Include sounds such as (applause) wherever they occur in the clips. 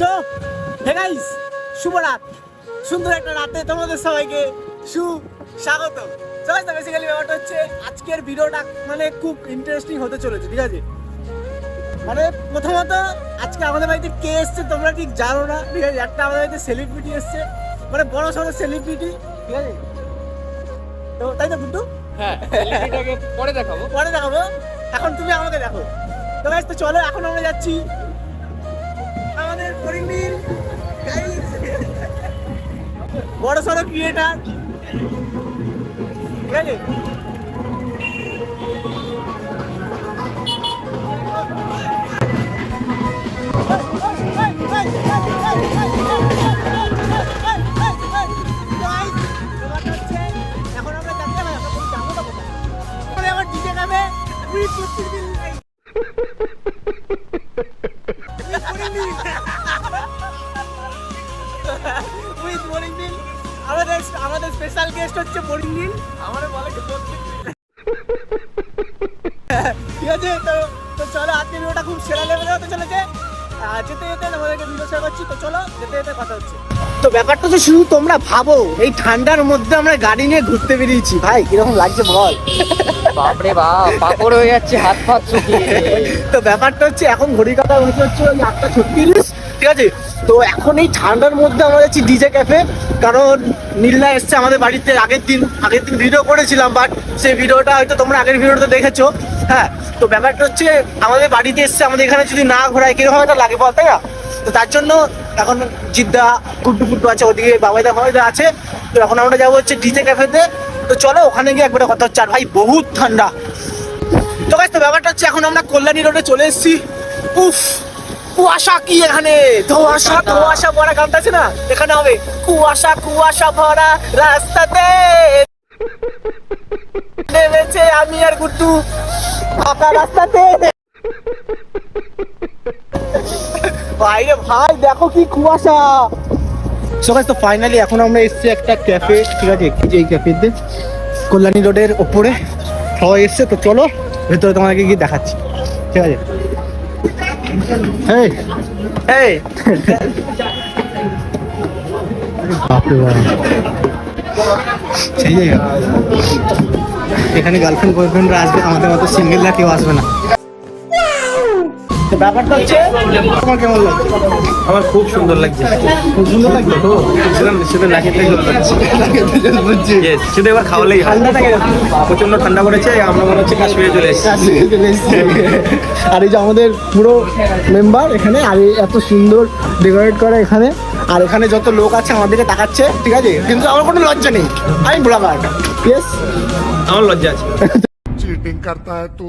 So ভেনাইস শুভ রাত সুন্দর একটা রাতে তোমাদের সবাইকে সুস্বাগত সবাই তো বেসিক্যালি ব্যাপারটা হচ্ছে আজকের ভিডিওটা মানে খুব ইন্টারেস্টিং হতে চলেছে ঠিক আছে? মানে প্রথমত আজকে আমাদের বাড়িতে কে এসছে তোমরা ঠিক জানো না ঠিক আছে? একটা আমাদের বাড়িতে সেলিব্রিটি এসছে মানে বড় সড়ো সেলিব্রিটি ঠিক আছে? তো তাই তো বুদ্ধু? হ্যাঁ পরে দেখাবো। পরে দেখাবো। এখন তুমি আমাকে দেখো। তো তো চলো এখন আমরা যাচ্ছি বড় সড়ো ক্রিয়েটার। ঠিক আছে? আমাদের আমাদের স্পেশাল গেস্ট হচ্ছে বোরিং দিন আমার (laughs) বলে ঠিক আছে তো তো চলো আজকে ভিডিওটা খুব সেরা লেভেলে হতে চলেছে। আর যেতে যেতে আমাদেরকে ভিডিও শেয়ার করছি তো চলো যেতে যেতে কথা হচ্ছে। তো ব্যাপারটা তো শুধু তোমরা ভাবো এই ঠান্ডার মধ্যে আমরা গাড়ি নিয়ে ঘুরতে বেরিয়েছি। ভাই কীরকম লাগছে বল? বাপরে বাপ পাপড় হয়ে যাচ্ছে হাত ফাত তো ব্যাপারটা হচ্ছে এখন ঘড়ি কাটা হচ্ছে হচ্ছে ওই আটটা ছত্রিশ। ঠিক আছে তো এখন এই ঠান্ডার মধ্যে আমরা যাচ্ছি ডিজে ক্যাফে, কারণ নীলদা এসছে আমাদের বাড়িতে আগের দিন আগের দিন ভিডিও করেছিলাম বাট সেই ভিডিওটা হয়তো তোমরা আগের ভিডিওটা দেখেছ। হ্যাঁ তো ব্যাপারটা হচ্ছে আমাদের বাড়িতে এসছে, আমাদের এখানে যদি না ঘোরায়, কীরকম একটা লাগে বল, তাই না? তো তার জন্য এখন জিদ্দা গুড্ডু গুড্ডু আছে ওদিকে, বাবাইদা বাবাইদা আছে, তো এখন আমরা যাব হচ্ছে ডিজে ক্যাফেতে। তো চলো, ওখানে গিয়ে একবারে কথা হচ্ছে। আর ভাই, বহুত ঠান্ডা। তো তো ব্যাপারটা হচ্ছে এখন আমরা কল্যাণী রোডে চলে এসেছি। উফ! কুয়াশা কি এখানে? ধোয়াশা ধোয়াশা ভরা গানটা আছে না? এখানে হবে, কুয়াশা কুয়াশা ভরা রাস্তাতে। নেমেছে আমি আর গুড্ডু ফাঁকা রাস্তাতে। বাইরে ভাই, দেখো কি কুয়াশা। সো তো ফাইনালি এখন আমরা এসেছি একটা ক্যাফে ঠিক আছে? এই ক্যাফেতে কল্যাণী রোডের ওপরে। সবাই এসছে, তো চলো, ভেতরে তোমাকে গিয়ে দেখাচ্ছি, ঠিক আছে? এই এই সেই জায়গা এখানে গার্লফ্রেন্ড বয়ফ্রেন্ডরা আসবে আমাদের মতো সিঙ্গেলরা কেউ আসবে না। ব্যাপারটা হচ্ছে তোমার কেমন লাগছে? আমার খুব সুন্দর লাগছে। খুব সুন্দর লাগছে? তো সেটা শুধু নাকেতে জল পড়ছে শুধু এবার খাওয়ালেই হয়। প্রচণ্ড ঠান্ডা পড়েছে আমরা মনে হচ্ছে কাশ্মীরে চলে এসেছি। আর এই যে আমাদের পুরো মেম্বার এখানে আর এত সুন্দর ডেকোরেট করা এখানে আর এখানে যত লোক আছে আমাদেরকে তাকাচ্ছে ঠিক আছে? কিন্তু আমার কোনো লজ্জা নেই। আমি ব্লগার ইয়েস আমার লজ্জা আছে। চিটিং করতা হ্যায় তো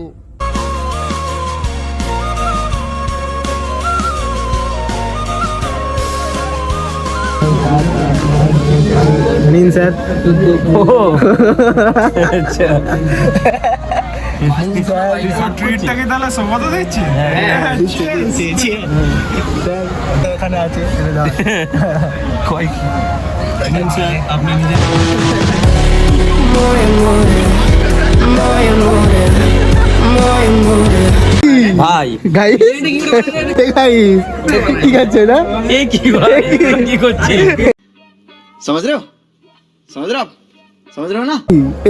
নিন স্যার ট্রিটটাকে তাহলে সম্মত দিচ্ছি এখানে আছে নিন স্যার আপনি নিজে ভাই গাই গাই ঠিক আছে না এ কি ভাই কি করছিস समझ रहे हो समझ रहे हो आप समझ रहे हो ना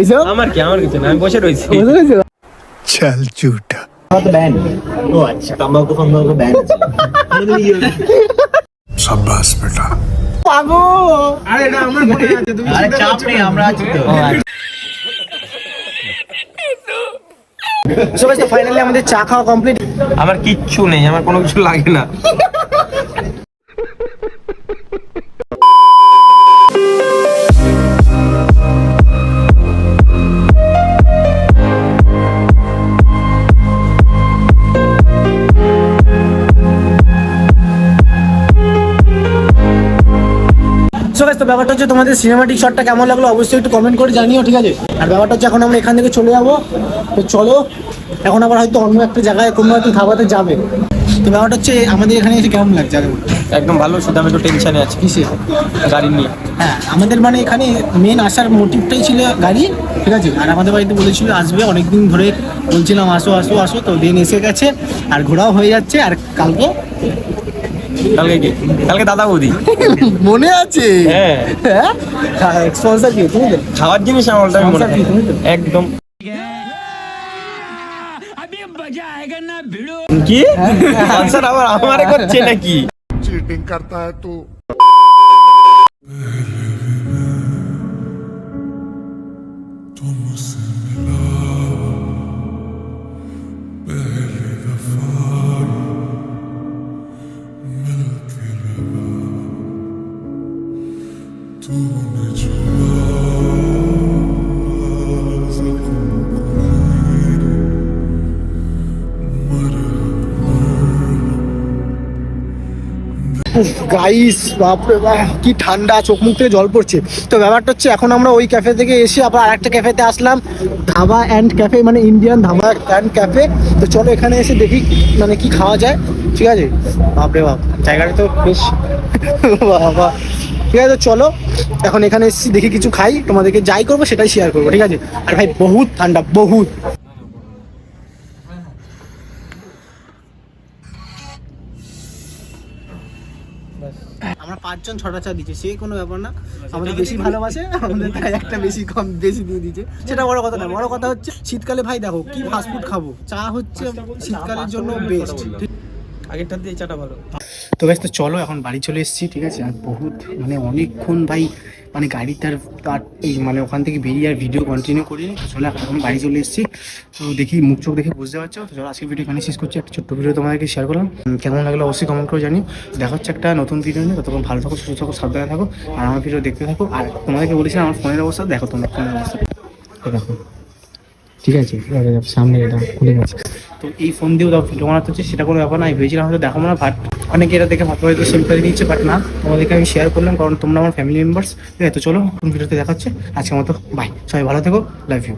এইসব আমার কি আমার কিছু না আমি বসে রয়েছি বুঝতে পেরেছো चल झूठा ও আচ্ছা তাম্বাকু ফাম্বাকু ব্যান शाबाश बेटा পাগো আরে এটা আমার মনে আছে তুমি अरे चाप नहीं हमरा আছি তো সো গাইস ফাইনালি আমাদের চা খাওয়া কমপ্লিট আমার কিচ্ছু নেই আমার কোনো কিছু লাগে না তো ব্যাপারটা হচ্ছে তোমাদের সিনেমাটিক শটটা কেমন লাগল অবশ্যই একটু কমেন্ট করে জানিও ঠিক আছে? আর ব্যাপারটা হচ্ছে এখন আমরা এখান থেকে চলে যাব। তো চলো এখন আবার হয়তো অন্য একটা জায়গায় কোনো একটা ধাবাতে যাবে। তো ব্যাপারটা হচ্ছে আমাদের এখানে এসে কেমন লাগছে? আগে একদম ভালো শুধু আমি একটু টেনশনে আছি। কিসে? গাড়ি নিয়ে। হ্যাঁ আমাদের মানে এখানে মেন আসার মোটিভটাই ছিল গাড়ি ঠিক আছে? আর আমাদের বাড়িতে বলেছিল আসবে অনেকদিন ধরে বলছিলাম আসো আসো আসো তো দিন এসে গেছে আর ঘোরাও হয়ে যাচ্ছে আর কালকে কালকে কি কালকে দাদা বৌদি (laughs) মনে আছে হ্যাঁ হ্যাঁ স্পন্সার কি তুমি তো? খাওয়ার জিনিস আমার ওটা মনে Sponsor কি তুমি তো? একদম কি স্পন্সর আবার আমারে করছে নাকি चीटिंग करता है तू গাইস বাপরে বাপ কি ঠান্ডা, চোখ মুখ থেকে জল পড়ছে। তো ব্যাপারটা হচ্ছে, এখন আমরা ওই ক্যাফে থেকে এসে আবার আরেকটা ক্যাফেতে আসলাম, ধাবা অ্যান্ড ক্যাফে মানে ইন্ডিয়ান ধাবা অ্যান্ড ক্যাফে তো চলো এখানে এসে দেখি মানে কি খাওয়া যায়, ঠিক আছে? বাপরে, বাপ, জায়গাটা তো বেশ, (laughs) বাবা। ঠিক আছে চলো, এখন এখানে এসেছি দেখি কিছু খাই, তোমাদেরকে যাই করব, সেটাই শেয়ার করব, ঠিক আছে? আর ভাই, বহুত ঠান্ডা, বহুত। আমরা পাঁচজন ছটা চা দিচ্ছি সে কোনো ব্যাপার না। আমাদের বেশি ভালোবাসে আমাদের তাই একটা বেশি কম বেশি দিয়ে দিচ্ছে। সেটা বড় কথা না বড় কথা হচ্ছে শীতকালে ভাই দেখো কি ফাস্টফুড খাব? চা হচ্ছে শীতকালের জন্য বেস্ট আগেরটার দিয়ে চাটা ভালো। তো বেশ তো চলো, এখন বাড়ি চলে এসেছি, ঠিক আছে? আর বহুত মানে অনেকক্ষণ ভাই মানে গাড়িটার তার মানে ওখান থেকে বেরিয়ে আর ভিডিও কন্টিনিউ করি চলে, এখন বাড়ি চলে এসেছি। তো দেখি, মুখ চোখ দেখে বুঝতে পারছ? তো চলো আজকে ভিডিও এখানে শেষ করছি। একটা ছোট্ট ভিডিও তোমাদেরকে শেয়ার করলাম। কেমন লাগল অবশ্যই কমেন্ট করে জানিও। দেখা হচ্ছে একটা নতুন ভিডিও নিয়ে। ততক্ষণ ভালো থাকো, সুস্থ থাকো, সাবধানে থাকো। আর আমার ভিডিও দেখতে থাকো। আর তোমাদেরকে বলেছিলাম, আমার ফোনের অবস্থা, দেখো তোমার ফোনের অবস্থা। দেখো। ঠিক আছে? সামনে এটা খুলে গেছে তো এই ফোন দিয়েও বানাতে হচ্ছে, সেটা কোনো ব্যাপার না। আমি ভেবেছিলাম হয়তো দেখাবো না বাট অনেকে এটা দেখে হয়তো হয়তো করে নিচ্ছে বাট না। তোমাদেরকে আমি শেয়ার করলাম, কারণ তোমরা আমার ফ্যামিলি মেম্বার্স তো চলো ভিডিওতে দেখাচ্ছে আজকের মতো বাই সবাই ভালো থেকো লাভ ইউ